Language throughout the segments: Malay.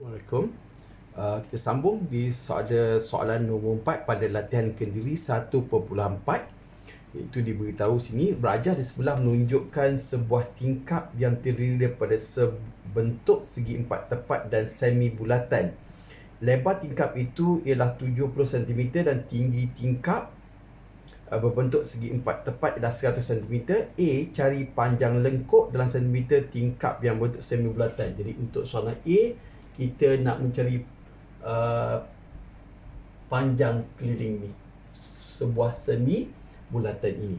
Assalamualaikum. Uh, kita sambung di soalan soalan nombor 4 pada latihan kendiri 1.4 iaitu diberitahu sini berajar di sebelah menunjukkan sebuah tingkap yang terdiri daripada sebentuk segi empat tepat dan semi bulatan. Lebar tingkap itu ialah 70 cm dan tinggi tingkap uh, berbentuk segi empat tepat ialah 100 cm. A cari panjang lengkuk dalam sentimeter tingkap yang berbentuk semi bulatan. Jadi untuk soalan A kita nak mencari uh, panjang keliling ni sebuah semi bulatan ini.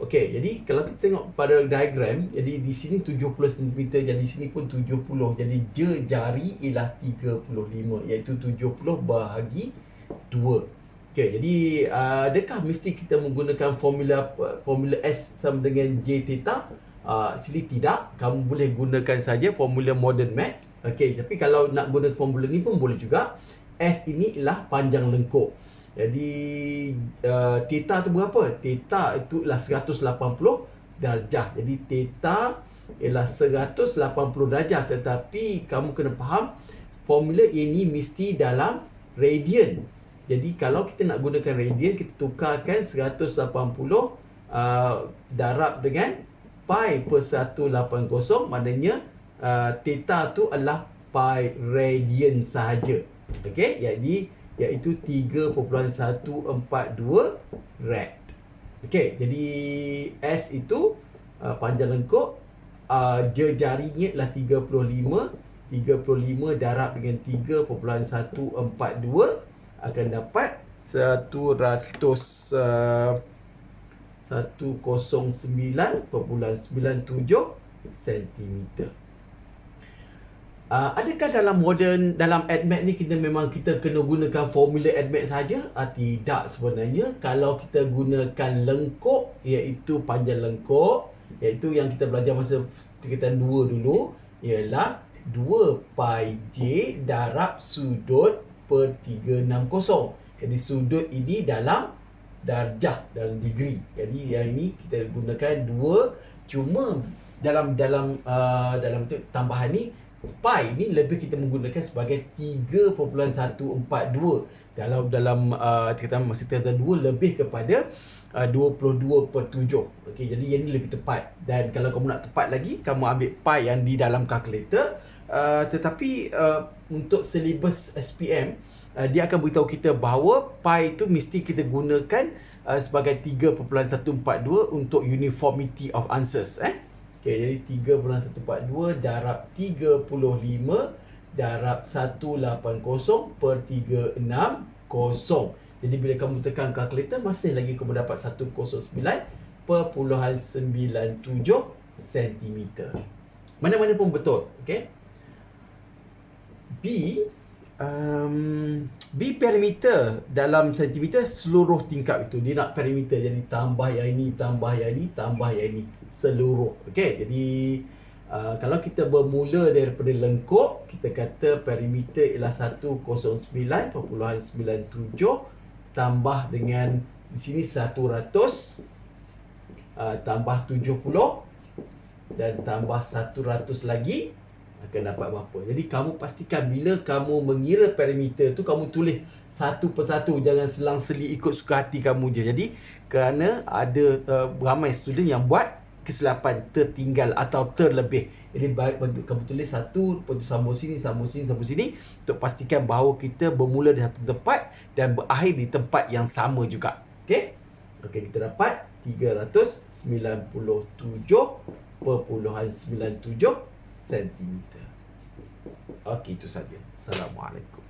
Okey, jadi kalau kita tengok pada diagram, jadi di sini 70 cm dan di sini pun 70. Jadi je jari ialah 35 iaitu 70 bahagi 2. Okey, jadi uh, adakah mesti kita menggunakan formula formula S sama dengan J theta? Uh, actually tidak. Kamu boleh gunakan saja formula modern maths. Okay, tapi kalau nak guna formula ni pun boleh juga. S ini ialah panjang lengkuk Jadi uh, Theta tu berapa? Theta itu ialah 180 darjah. Jadi theta ialah 180 darjah. Tetapi kamu kena faham Formula ini mesti dalam radian. Jadi kalau kita nak gunakan radian Kita tukarkan 180 uh, darab dengan pi per 180 maknanya uh, theta tu adalah pi radian sahaja. Okey, jadi iaitu 3.142 rad. Okey, jadi S itu uh, panjang lengkuk uh, je jarinya adalah 35 35 darab dengan 3.142 akan dapat 100 uh, 109.97 cm. Uh, adakah dalam modern dalam ADMAT ni kita memang kita kena gunakan formula ADMAT saja? Uh, tidak sebenarnya. Kalau kita gunakan lengkuk iaitu panjang lengkuk iaitu yang kita belajar masa tingkatan 2 dulu ialah 2 pi j darab sudut per 360. Jadi sudut ini dalam darjah dalam degree. Jadi yang ini kita gunakan dua. Cuma dalam dalam uh, dalam tu tambahan ni pi ni lebih kita menggunakan sebagai 3.142 dalam dalam uh, kita masih terdapat dua lebih kepada uh, 22 per 7 okay, jadi yang ni lebih tepat. Dan kalau kamu nak tepat lagi kamu ambil pi yang di dalam kalkulator uh, tetapi uh, untuk syllabus SPM uh, dia akan beritahu kita bahawa pi itu mesti kita gunakan uh, sebagai 3.142 untuk uniformity of answers eh. Okey jadi 3.142 darab 35 darab 180 per 360. Jadi bila kamu tekan kalkulator masih lagi kamu dapat 109.97 cm. Mana-mana pun betul, okey. B um, B perimeter dalam sentimeter seluruh tingkap itu. Dia nak perimeter jadi tambah yang ini tambah yang ini tambah yang ini. Seluruh okey? Jadi uh, kalau kita bermula daripada lengkuk kita kata perimeter ialah 109.97 tambah dengan di sini 100 uh, tambah 70 dan tambah 100 lagi akan dapat berapa. Jadi kamu pastikan bila kamu mengira parameter tu kamu tulis satu persatu jangan selang-seli ikut suka hati kamu je. Jadi kerana ada uh, ramai student yang buat kesilapan tertinggal atau terlebih. Jadi baik bagi kamu tulis satu, lepas sambung sini, sambung sini, sambung sini untuk pastikan bahawa kita bermula di satu tempat dan berakhir di tempat yang sama juga. Okey? Okey, kita dapat 397.97 cm. Okey, itu saja. Assalamualaikum.